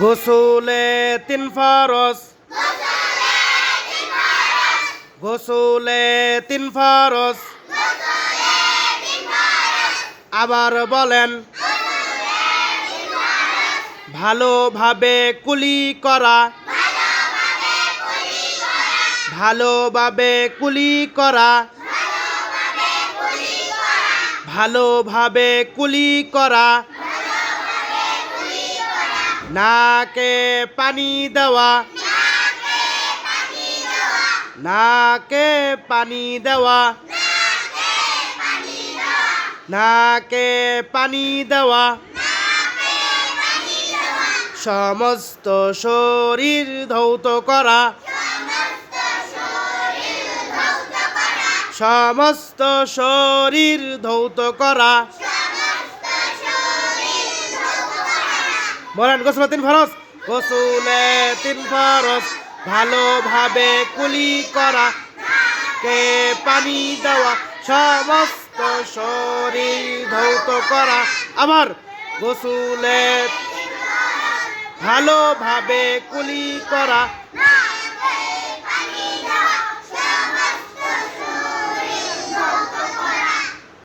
গোসলে তিন ফরস গোসলে তিন ফরস আবার বলেন, ভালোভাবে কুলি করা। ভালোভাবে কুলি করা। ভালোভাবে কুলি করা। নাকে পানি দেওয়া। নাকে পানি দেওয়া। নাকে পানি দেওয়া। সমস্ত শরীর ধৌত করা। সমস্ত শরীর ধৌত করা। বলেন, গোসলে তিন ফরস গোসলে তিন ফরস ভালোভাবে কুলি করা, কে পানি দেওয়া, সমস্ত শরীর ধৌত করা। আবার গোসলে ভালোভাবে কুলি করা